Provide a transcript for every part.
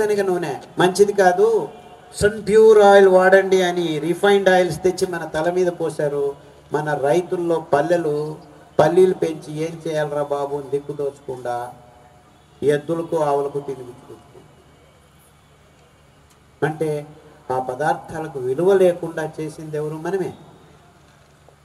శనగ నూనె. మంచిది కాదు. సన్ ప్యూర్ ఆయిల్ వాడండి అని రిఫైన్డ్ ఆయిల్స్ తెచ్చి మన తల మీద పోశారు. మన రైతుల్లో పల్లెలు పల్లీలు పెంచి ఏం చేయాలరా బాబు అని ఎద్దులకు ఆవులకు తినిపించుకుంటుంది అంటే ఆ పదార్థాలకు విలువ లేకుండా చేసింది ఎవరు? మనమే.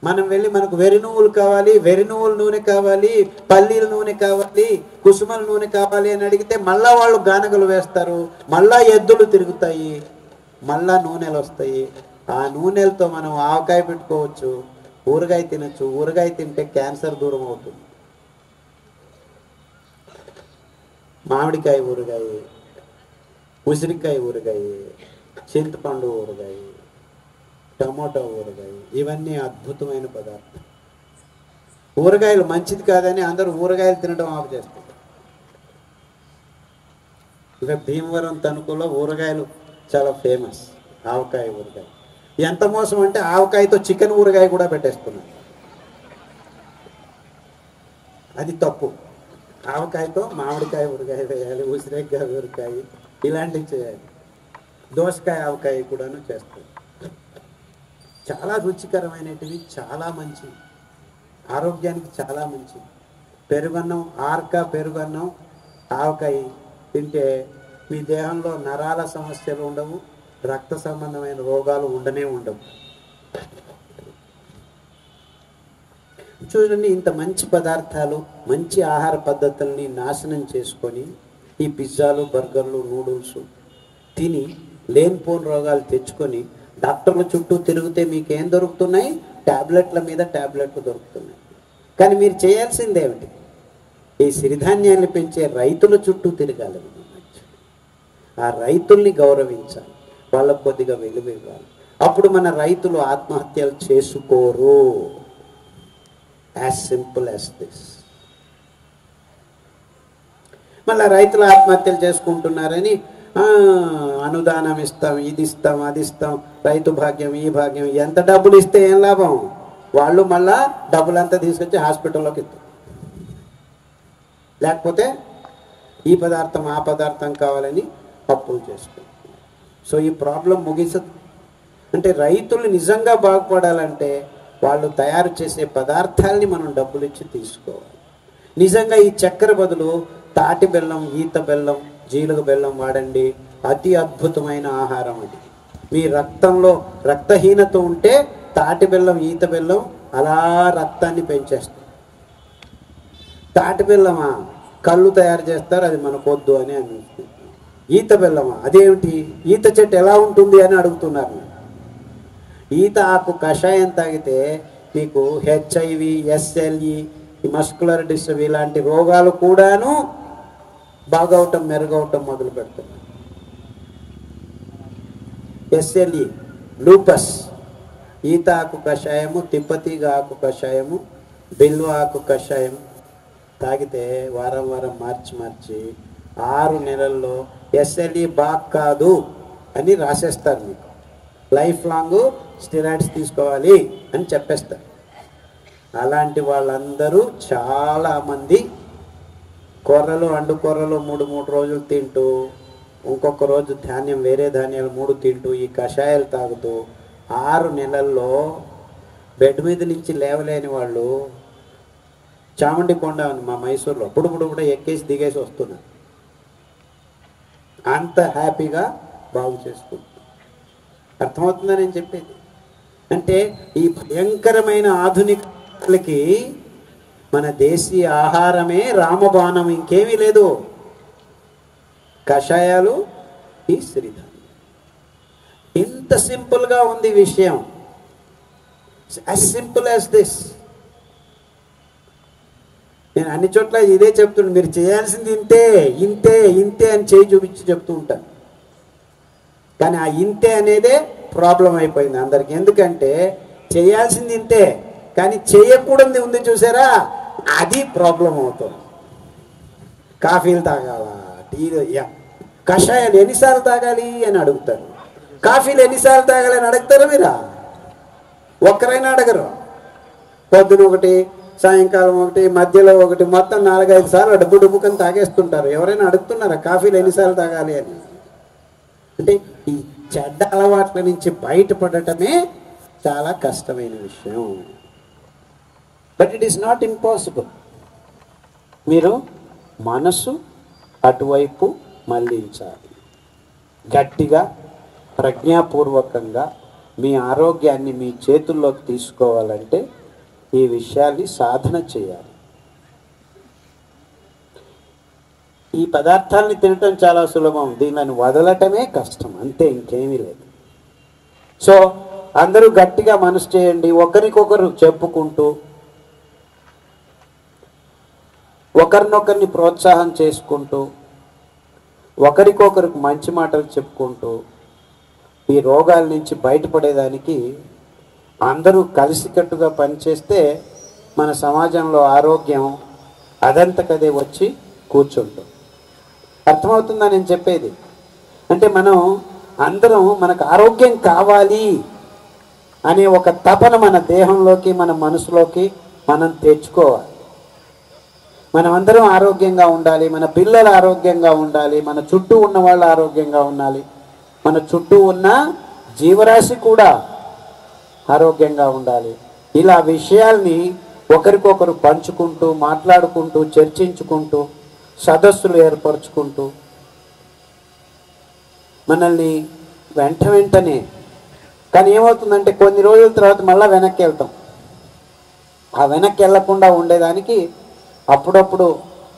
మనం వెళ్ళి మనకు వెరి నువ్వులు కావాలి వెరి నువ్వుల నూనె కావాలి పల్లీల నూనె కావాలి కుసుమల నూనె కావాలి అని అడిగితే మళ్ళా వాళ్ళు గానగలు వేస్తారు మళ్ళా ఎద్దులు తిరుగుతాయి మళ్ళా నూనెలు వస్తాయి. ఆ నూనెలతో మనం ఆవకాయ పెట్టుకోవచ్చు ఊరగాయ తినచ్చు ఊరగాయ తింటే క్యాన్సర్ దూరం అవుతుంది. మామిడికాయ ఊరగాయ ఉసిరికాయ ఊరగాయ చింతపండు ఊరగాయ టమాటో ఊరగాయ. ఇవన్నీ అద్భుతమైన పదార్థం ఊరగాయలు మంచిది కాదని అందరూ ఊరగాయలు తినడం ఆపు చేస్తారు. ఇక భీమవరం తణుకులో ఊరగాయలు చాలా ఫేమస్ ఆవకాయ ఊరగాయ. ఎంత మోసం అంటే ఆవకాయతో చికెన్ ఊరగాయ కూడా పెట్టేస్తున్నారు. అది తప్పు. ఆవకాయతో మామిడికాయ ఊరగాయ వేయాలి ఉసిరికాయ ఊరకాయ ఇలాంటివి చేయాలి. దోసకాయ ఆవకాయ కూడాను చేస్తారు. చాలా రుచికరమైనటివి చాలా మంచి ఆరోగ్యానికి చాలా మంచి పెరుగన్నం ఆర్క పెరుగన్నం ఆవకాయ తింటే మీ దేహంలో నరాల సమస్యలు ఉండవు రక్త సంబంధమైన రోగాలు ఉండనే ఉండవు. చూడండి ఇంత మంచి పదార్థాలు మంచి ఆహార పద్ధతుల్ని నాశనం చేసుకొని ఈ పిజ్జాలు బర్గర్లు నూడిల్స్ తిని లేనిపోని రోగాలు తెచ్చుకొని డాక్టర్ల చుట్టూ తిరిగితే మీకు ఏం దొరుకుతున్నాయి? టాబ్లెట్ల మీద ట్యాబ్లెట్లు దొరుకుతున్నాయి. కానీ మీరు చేయాల్సింది ఏమిటి? ఈ సిరిధాన్యాన్ని పెంచే రైతుల చుట్టూ తిరగాలి. ఆ రైతుల్ని గౌరవించాలి. వాళ్ళకు కొద్దిగా వెలువ ఇవ్వాలి. అప్పుడు మన రైతులు ఆత్మహత్యలు చేసుకోరు. యాజ్ సింపుల్ యాజ్ దిస్ మళ్ళీ రైతులు ఆత్మహత్యలు చేసుకుంటున్నారని అనుదానం ఇస్తాం ఇది ఇస్తాం అది ఇస్తాం రైతు భాగ్యం ఈ భాగ్యం ఎంత డబ్బులు ఇస్తే ఏం లాభం? వాళ్ళు మళ్ళా డబ్బులంతా తీసుకొచ్చి హాస్పిటల్లోకి ఇస్తారు. లేకపోతే ఈ పదార్థం ఆ పదార్థం కావాలని అప్పులు చేసుకుంటారు. సో ఈ ప్రాబ్లం ముగిసదు. అంటే రైతులు నిజంగా బాగుపడాలంటే వాళ్ళు తయారు చేసే పదార్థాలని మనం డబ్బులు ఇచ్చి తీసుకోవాలి. నిజంగా ఈ చక్కెర బదులు తాటి బెల్లం ఈత బెల్లం జీలుగ బెల్లం వాడండి. అతి అద్భుతమైన ఆహారం అది. మీ రక్తంలో రక్తహీనత ఉంటే తాటి బెల్లం ఈత బెల్లం అలా రక్తాన్ని పెంచేస్తుంది తాటి బెల్లమా? కళ్ళు తయారు చేస్తారు అది మనకొద్దు అని అనిపిస్తుంది. ఈత బెల్లమా? అదేమిటి? ఈత చెట్టు ఎలా ఉంటుంది అని అడుగుతున్నారు ఈత ఆకు కషాయం తాగితే మీకు హెచ్ఐవి ఎస్ఎల్ఈ మస్కులర్ డిస్టర్బ్ ఇలాంటి రోగాలు కూడాను బాగవటం మెరుగవటం మొదలు పెడుతున్నాయి ఎస్ఎల్ఈ లూపస్ ఈత ఆకు కషాయము తిప్పతీగ ఆకు కషాయము బిల్వ ఆకు కషాయం తాగితే వారం వారం మార్చి మార్చి ఆరు నెలల్లో ఎస్ఎల్ఈ బాగ్ కాదు అని రాసేస్తారు మీకు. లైఫ్ లాంగ్ స్టిరాయిడ్స్ తీసుకోవాలి అని చెప్పేస్తారు. అలాంటి వాళ్ళందరూ చాలామంది కూరలు అండు కూరలు మూడు మూడు రోజులు తింటూ ఇంకొక రోజు ధాన్యం వేరే ధాన్యాలు మూడు తింటూ ఈ కషాయాలు తాగుతూ ఆరు నెలల్లో బెడ్ మీద నుంచి లేవలేని వాళ్ళు చాముండి కొండ ఉంది మా మైసూర్లో. ఇప్పుడు కూడా ఎక్కేసి దిగేసి వస్తున్నారు. అంత హ్యాపీగా బాగు చేసుకుంటున్నారు. అర్థమవుతుందని నేను చెప్పేది? అంటే ఈ భయంకరమైన ఆధునికలకి మన దేశీయ ఆహారమే రామబాణం ఇంకేమీ లేదు. కషాయాలు ఈ శ్రీధం ఇంత సింపుల్గా ఉంది విషయం. యాజ్ సింపుల్ యాజ్ దిస్ నేను అన్ని చోట్ల ఇదే చెప్తుండే మీరు చేయాల్సింది ఇంతే ఇంతే ఇంతే అని చేయి చూపించి చెప్తూ ఉంటాను కానీ ఆ ఇంతే అనేదే ప్రాబ్లం అయిపోయింది అందరికి. ఎందుకంటే చేయాల్సింది ఇంతే కానీ చేయకూడదు ఉంది చూసారా? అది ప్రాబ్లం అవుతుంది. కాఫీలు తాగాలా? టీలు కషాయాలు ఎన్నిసార్లు తాగాలి అని అడుగుతారు. కాఫీలు ఎన్నిసార్లు తాగాలి అని అడుగుతారు మీరా? ఒక్కరైనా అడగరు. పొద్దున ఒకటి సాయంకాలం ఒకటి మధ్యలో ఒకటి మొత్తం నాలుగైదు సార్లు డబ్బు డబ్బుకని తాగేస్తుంటారు. ఎవరైనా అడుగుతున్నారా కాఫీలు ఎన్నిసార్లు తాగాలి అని? అంటే ఈ చెడ్డ అలవాట్ల నుంచి బయటపడటమే చాలా కష్టమైన విషయం. But it is not impossible మీరు మనసు అటువైపు మళ్ళించాలి. గట్టిగా ప్రజ్ఞాపూర్వకంగా మీ ఆరోగ్యాన్ని మీ చేతుల్లోకి తీసుకోవాలంటే ఈ విషయాన్ని సాధన చేయాలి. ఈ పదార్థాలని తినటం చాలా సులభం. దీనిని వదలటమే కష్టం. అంతే ఇంకేమీ లేదు. సో అందరూ గట్టిగా మనసు చేయండి. ఒకరికొకరు చెప్పుకుంటూ ఒకరినొకరిని ప్రోత్సాహం చేసుకుంటూ ఒకరికొకరికి మంచి మాటలు చెప్పుకుంటూ ఈ రోగాల నుంచి బయటపడేదానికి అందరూ కలిసికట్టుగా పనిచేస్తే మన సమాజంలో ఆరోగ్యం అదంతకదే వచ్చి కూర్చుంటాం అర్థమవుతుందా నేను చెప్పేది? అంటే మనం అందరం మనకు ఆరోగ్యం కావాలి అనే ఒక తపన మన దేహంలోకి మన మనసులోకి మనం తెచ్చుకోవాలి. మనమందరం ఆరోగ్యంగా ఉండాలి మన పిల్లలు ఆరోగ్యంగా ఉండాలి మన చుట్టూ ఉన్న వాళ్ళు ఆరోగ్యంగా ఉండాలి. మన చుట్టూ ఉన్న జీవరాశి కూడా ఆరోగ్యంగా ఉండాలి. ఇలా విషయాల్ని ఒకరికొకరు పంచుకుంటూ మాట్లాడుకుంటూ చర్చించుకుంటూ సదస్సులు ఏర్పరచుకుంటూ మనల్ని వెంట వెంటనే కానీ ఏమవుతుందంటే కొన్ని రోజుల తర్వాత మళ్ళీ వెనక్కి వెళ్తాం. ఆ వెనక్కి వెళ్ళకుండా ఉండేదానికి అప్పుడప్పుడు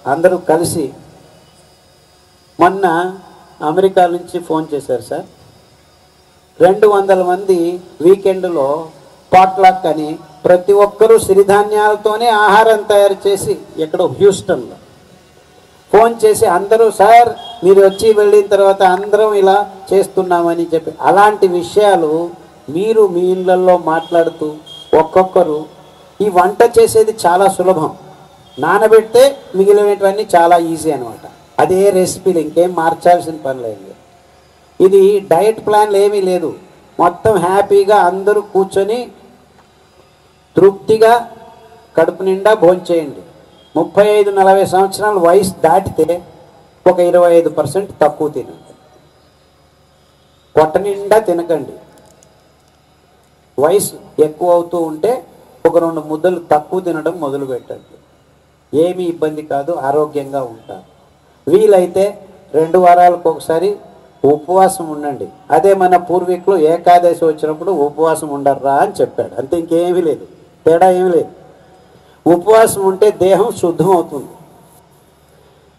అందరూ కలిసి మొన్న అమెరికా నుంచి ఫోన్ చేశారు సార్. రెండు వందల మంది వీకెండ్లో పాట్లాక్ అని ప్రతి ఒక్కరూ సిరిధాన్యాలతోనే ఆహారం తయారు చేసి ఎక్కడో హ్యూస్టన్లో ఫోన్ చేసి అందరూ సార్ మీరు వచ్చి వెళ్ళిన తర్వాత అందరం ఇలా చేస్తున్నామని చెప్పి అలాంటి విషయాలు మీరు మీ ఇళ్ళల్లో మాట్లాడుతూ ఒక్కొక్కరు ఈ వంట చేసేది చాలా సులభం. నానబెడితే మిగిలినటువన్నీ చాలా ఈజీ అనమాట అదే రెసిపీలు ఇంకేం మార్చాల్సిన పని లేదు. ఇది డయట్ ప్లాన్లు ఏమీ లేదు. మొత్తం హ్యాపీగా అందరూ కూర్చొని తృప్తిగా కడుపు నిండా భోంచేయండి ముప్పై ఐదు నలభై సంవత్సరాల వయసు దాటితే ఒక ఇరవై ఐదు పర్సెంట్ తక్కువ తినండి. పొట్ట నిండా తినకండి. వయసు ఎక్కువ అవుతూ ఉంటే ఒక రెండు ముద్దలు తక్కువ తినడం మొదలు పెట్టండి ఏమీ ఇబ్బంది కాదు ఆరోగ్యంగా ఉంటారు. వీలైతే రెండు వారాలకు ఒకసారి ఉపవాసం ఉండండి. అదే మన పూర్వీకులు ఏకాదశి వచ్చినప్పుడు ఉపవాసం ఉండర్రా అని చెప్పాడు. అంతే ఇంకేమీ లేదు. తేడా ఏమీ లేదు. ఉపవాసం ఉంటే దేహం శుద్ధం అవుతుంది.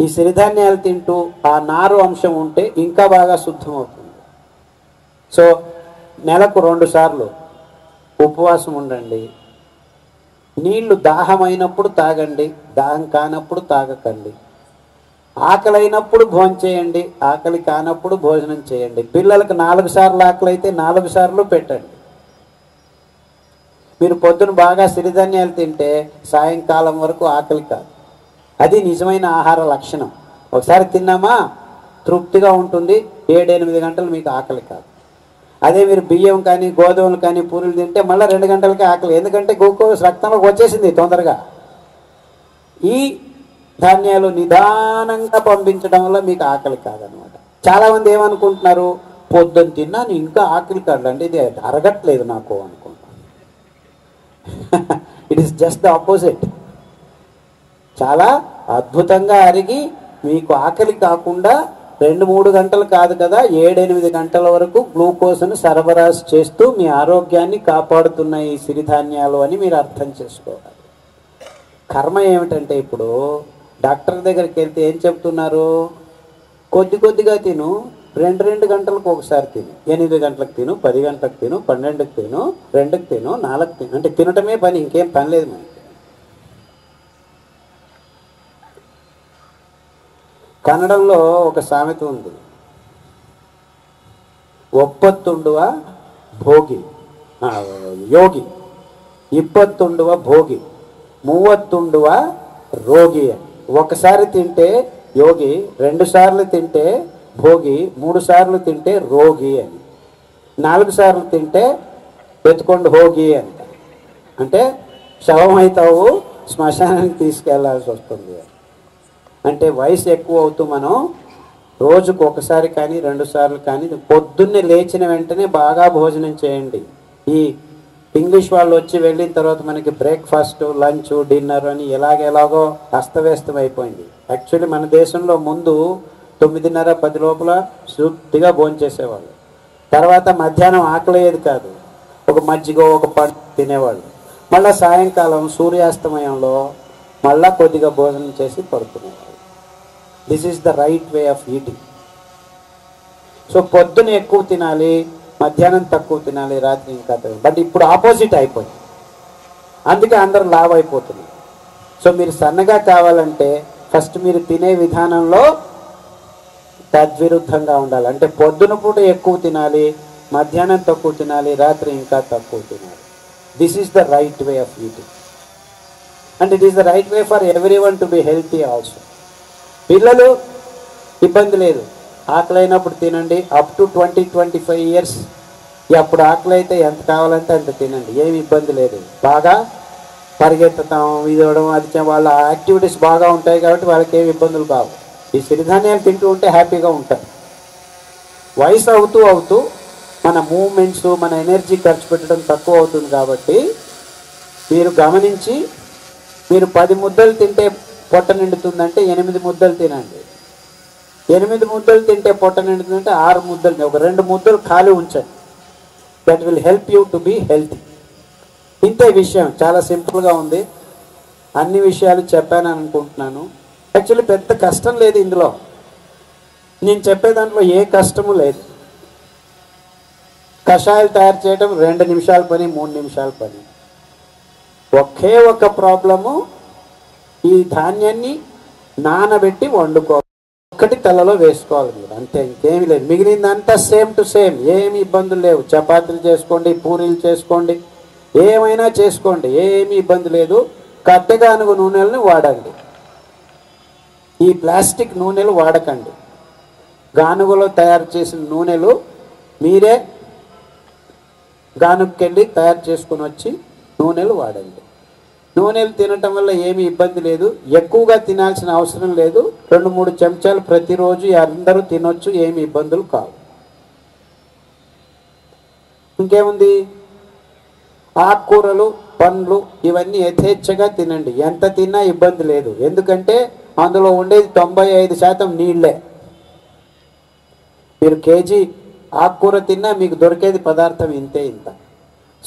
ఈ సిరిధాన్యాలు తింటూ ఆ నారు అంశం ఉంటే ఇంకా బాగా శుద్ధం అవుతుంది. సో నెలకు రెండు సార్లు ఉపవాసం ఉండండి. నీళ్ళు దాహమైనప్పుడు తాగండి దాహం కానప్పుడు తాగకండి. ఆకలి అయినప్పుడు భోజనం చేయండి ఆకలి కానప్పుడు భోజనం చేయండి. పిల్లలకు నాలుగు సార్లు ఆకలి అయితే నాలుగు సార్లు పెట్టండి. మీరు పొద్దున బాగా సిరిధాన్యాలు తింటే సాయంకాలం వరకు ఆకలి కాదు. అది నిజమైన ఆహార లక్షణం. ఒకసారి తిన్నామా? తృప్తిగా ఉంటుంది. ఏడెనిమిది గంటలు మీకు ఆకలి కాదు. అదే మీరు బియ్యం కానీ గోధుమలు కానీ పూరీలు తింటే మళ్ళీ రెండు గంటలకే ఆకలి. ఎందుకంటే గ్లూకోజ్ రక్తంలోకి వచ్చేసింది తొందరగా. ఈ ధాన్యాలు నిదానంగా పంపించడం వల్ల మీకు ఆకలి కాదనమాట. చాలామంది ఏమనుకుంటున్నారు? పొద్దున్న తిన్నాను ఇంకా ఆకలి కాదండి ఇది అరగట్లేదు నాకు అనుకుంటాను it is just the opposite చాలా అద్భుతంగా అరిగి మీకు ఆకలి కాకుండా రెండు మూడు గంటలు కాదు కదా ఏడెనిమిది గంటల వరకు గ్లూకోజ్ను సరఫరాసు చేస్తూ మీ ఆరోగ్యాన్ని కాపాడుతున్న ఈ సిరిధాన్యాలు అని మీరు అర్థం చేసుకోవాలి. కర్మ ఏమిటంటే ఇప్పుడు డాక్టర్ దగ్గరికి వెళ్తే ఏం చెప్తున్నారు? కొద్ది కొద్దిగా తిను రెండు రెండు గంటలకు ఒకసారి తిను. ఎనిమిది గంటలకు తిను పది గంటలకు తిను పన్నెండుకి తిను రెండుకి తిను నాలుగు తిను. అంటే తినటమే పని ఇంకేం పని లేదు మనకి కన్నడంలో ఒక సామెత ఉంది. ఒప్పత్తుండువ భోగి. యోగి. ఇప్పత్తుండువ భోగి. మూవత్తుండువ రోగి అని. ఒకసారి తింటే యోగి రెండు సార్లు తింటే భోగి మూడు సార్లు తింటే రోగి అని. నాలుగు సార్లు తింటే ఎత్తుకొండు హోగి అంట అంటే శవం అవుతావు శ్మశానానికి తీసుకెళ్ళాల్సి వస్తుంది అంటే వయసు ఎక్కువ అవుతూ మనం రోజుకు ఒకసారి కానీ రెండు సార్లు కానీ పొద్దున్నే లేచిన వెంటనే బాగా భోజనం చేయండి. ఈ ఇంగ్లీష్ వాళ్ళు వచ్చి వెళ్ళిన తర్వాత మనకి బ్రేక్ఫాస్ట్ లంచ్ డిన్నర్ అని ఎలాగెలాగో అస్తవ్యస్తం అయిపోయింది. యాక్చువల్లీ మన దేశంలో ముందు తొమ్మిదిన్నర పది లోపల శుద్ధిగా భోంచేసేవాళ్ళు తర్వాత మధ్యాహ్నం ఆకలేది కాదు. ఒక మజ్జిగ ఒక పండు తినేవాళ్ళు. మళ్ళీ సాయంకాలం సూర్యాస్తమయంలో మళ్ళా కొద్దిగా భోజనం చేసి పడుకునేవాళ్ళు. This is the right way of eating so పొద్దున ఎక్కువ తినాలి మధ్యాహ్నం తక్కువ తినాలి రాత్రి ఇంకా తినాలి బట్ ఇప్పుడు ఆపోజిట్ అయిపోయింది. అందుకే అందరూ లావ్ అయిపోతున్నారు సో మీరు సన్నగా కావాలంటే ఫస్ట్ మీరు తినే విధానంలో తద్విరుద్ధంగా ఉండాలి. అంటే పొద్దున పూట ఎక్కువ తినాలి మధ్యాహ్నం తక్కువ తినాలి రాత్రి ఇంకా తక్కువ తినాలి. This is the right way of eating and it is the right way for everyone to be healthy also పిల్లలు ఇబ్బంది లేదు. ఆకలి అయినప్పుడు తినండి. Up to twenty twenty five years అప్పుడు ఆకలి అయితే ఎంత కావాలంటే అంత తినండి. ఏమి ఇబ్బంది లేదు. బాగా పరిగెత్తడం ఇదవడం అది వాళ్ళ యాక్టివిటీస్ బాగా ఉంటాయి కాబట్టి వాళ్ళకి ఏమి ఇబ్బందులు కావు. ఈ సిరిధాన్యాలు తింటూ ఉంటే హ్యాపీగా ఉంటారు. వయసు అవుతూ అవుతూ మన మూమెంట్స్ మన ఎనర్జీ ఖర్చు పెట్టడం తక్కువ అవుతుంది కాబట్టి మీరు గమనించి మీరు పది ముద్దలు తింటే పొట్ట నిండుతుందంటే ఎనిమిది ముద్దలు తినండి. ఎనిమిది ముద్దలు తింటే పొట్ట నిండుతుందంటే ఆరు ముద్దలు ఒక రెండు ముద్దలు ఖాళీ ఉంచండి. That will help you to be healthy ఇంతే విషయం. చాలా సింపుల్గా ఉంది. అన్ని విషయాలు చెప్పాను అనుకుంటున్నాను. యాక్చువల్లీ పెద్ద కష్టం లేదు ఇందులో. నేను చెప్పే దాంట్లో ఏ కష్టము లేదు. కషాయాలు తయారు చేయడం రెండు నిమిషాల పని మూడు నిమిషాల పని. ఒకే ఒక ప్రాబ్లము ఈ ధాన్యాన్ని నానబెట్టి వండుకో ఒక్కటి తలలో వేసుకోవాలి మీరు అంతే ఇంకేమీ లేదు. మిగిలిందంతా సేమ్ టు సేమ్ ఏమి ఇబ్బందులు లేవు. చపాతీలు చేసుకోండి పూరీలు చేసుకోండి ఏమైనా చేసుకోండి ఏమీ ఇబ్బంది లేదు. కట్టెగానుగు నూనెలను వాడండి. ఈ ప్లాస్టిక్ నూనెలు వాడకండి. గానుగలో తయారు చేసిన నూనెలు మీరే గానుకెళ్ళి తయారు చేసుకొని వచ్చి నూనెలు వాడండి. నూనెలు తినటం వల్ల ఏమీ ఇబ్బంది లేదు. ఎక్కువగా తినాల్సిన అవసరం లేదు. రెండు మూడు చెంచాలు ప్రతిరోజు అందరూ తినొచ్చు ఏమి ఇబ్బందులు కావు. ఇంకేముంది? ఆకుకూరలు పండ్లు ఇవన్నీ యథేచ్ఛగా తినండి. ఎంత తిన్నా ఇబ్బంది లేదు. ఎందుకంటే అందులో ఉండేది తొంభై ఐదు శాతం నీళ్ళే. మీరు కేజీ ఆకుకూర తిన్నా మీకు దొరికేది పదార్థం ఇంతే ఇంత.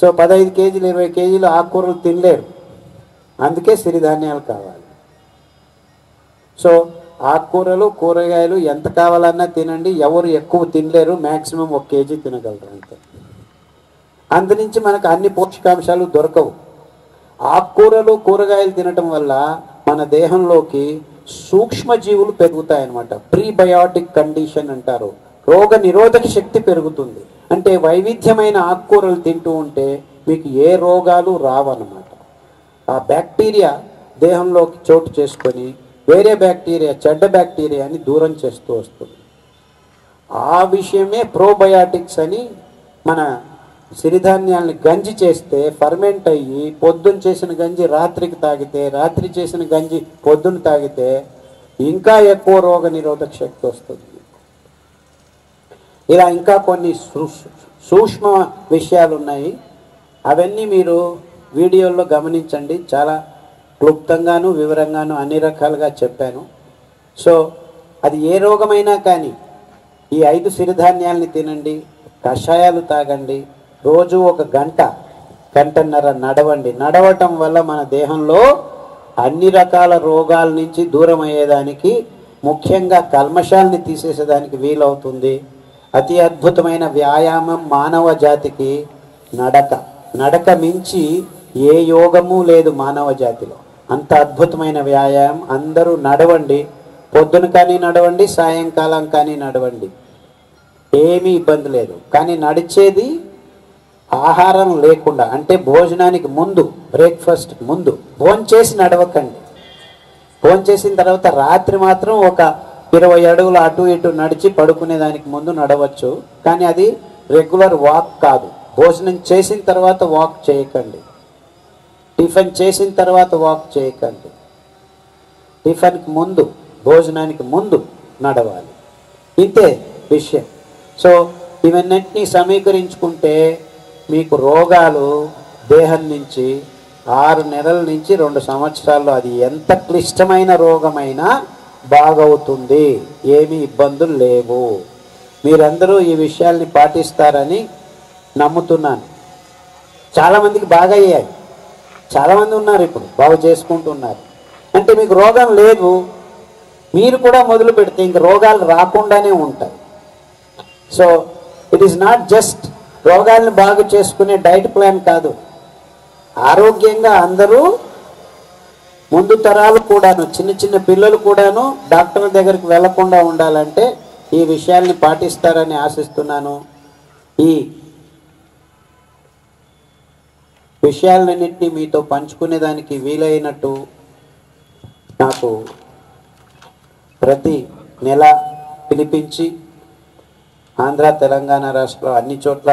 సో పదహైదు కేజీలు ఇరవై కేజీలు ఆకుకూరలు తినలేరు. అందుకే సిరిధాన్యాలు కావాలి. సో ఆకుకూరలు కూరగాయలు ఎంత కావాలన్నా తినండి. ఎవరు ఎక్కువ తినలేరు. మ్యాక్సిమం ఒక కేజీ తినగలరు అంతే. అందునుంచి మనకు అన్ని పోషకాంశాలు దొరకవు. ఆకుకూరలు కూరగాయలు తినటం వల్ల మన దేహంలోకి సూక్ష్మజీవులు పెరుగుతాయన్నమాట. ప్రీబయాటిక్ కండిషన్ అంటారు. రోగ నిరోధక శక్తి పెరుగుతుంది. అంటే వైవిధ్యమైన ఆకుకూరలు తింటూ ఉంటే మీకు ఏ రోగాలు రావన్నమాట. ఆ బ్యాక్టీరియా దేహంలోకి చోటు చేసుకొని వేరే బ్యాక్టీరియా చెడ్డ బ్యాక్టీరియాని దూరం చేస్తూ వస్తుంది. ఆ విషయమే ప్రోబయాటిక్స్ అని మన సిరిధాన్యాలని గంజి చేస్తే ఫర్మెంట్ అయ్యి పొద్దున్న చేసిన గంజి రాత్రికి తాగితే రాత్రి చేసిన గంజి పొద్దున్న తాగితే ఇంకా ఎక్కువ రోగ నిరోధక శక్తి వస్తుంది. ఇలా ఇంకా కొన్ని సూక్ష్మ విషయాలు ఉన్నాయి అవన్నీ మీరు వీడియోల్లో గమనించండి. చాలా క్లుప్తంగాను వివరంగాను అన్ని రకాలుగా చెప్పాను. సో అది ఏ రోగమైనా కానీ ఈ ఐదు సిరిధాన్యాల్ని తినండి కషాయాలు తాగండి రోజు ఒక గంట గంటన్నర నడవండి. నడవటం వల్ల మన దేహంలో అన్ని రకాల రోగాల నుంచి దూరం అయ్యేదానికి ముఖ్యంగా కల్మషాల్ని తీసేసేదానికి వీలవుతుంది. అతి అద్భుతమైన వ్యాయామం మానవ జాతికి నడక. నడక మించి ఏ యోగము లేదు మానవ జాతిలో. అంత అద్భుతమైన వ్యాయామం. అందరూ నడవండి. పొద్దున కానీ నడవండి సాయంకాలం కానీ నడవండి. ఏమీ ఇబ్బంది లేదు. కానీ నడిచేది ఆహారం లేకుండా అంటే భోజనానికి ముందు బ్రేక్ఫాస్ట్ ముందు భోంచేసి నడవకండి. భోంచేసిన తర్వాత రాత్రి మాత్రం ఒక ఇరవై అడుగులు అటు ఇటు నడిచి పడుకునే దానికి ముందు నడవచ్చు. కానీ అది రెగ్యులర్ వాక్ కాదు. భోజనం చేసిన తర్వాత వాక్ చేయకండి. టిఫిన్ చేసిన తర్వాత వాక్ చేయకండి. టిఫిన్కి ముందు భోజనానికి ముందు నడవాలి. ఇంతే విషయం. సో ఇవన్నింటినీ సమీకరించుకుంటే మీకు రోగాలు దేహం నుంచి ఆరు నెలల నుంచి రెండు సంవత్సరాల్లో అది ఎంత క్లిష్టమైన రోగమైనా బాగవుతుంది. ఏమీ ఇబ్బందులు లేవు. మీరందరూ ఈ విషయాల్ని పాటిస్తారని నమ్ముతున్నాను. చాలామందికి బాగా అయ్యాయి చాలామంది ఉన్నారు ఇప్పుడు బాగు చేసుకుంటున్నారు. అంటే మీకు రోగం లేదు మీరు కూడా మొదలు పెడితే ఇంక రోగాలు రాకుండానే ఉంటాయి. So it is not just రోగాలను బాగు చేసుకునే డైట్ ప్లాన్ కాదు. ఆరోగ్యంగా అందరూ ముందు తరాలు కూడాను చిన్న చిన్న పిల్లలు కూడాను డాక్టర్ దగ్గరికి వెళ్ళకుండా ఉండాలంటే ఈ విషయాల్ని పాటిస్తారని ఆశిస్తున్నాను. ఈ విషయాలన్నింటినీ మీతో పంచుకునేదానికి వీలైనట్టు నాకు ప్రతి నెల పిలిపించి ఆంధ్ర తెలంగాణ రాష్ట్రంలో అన్ని చోట్ల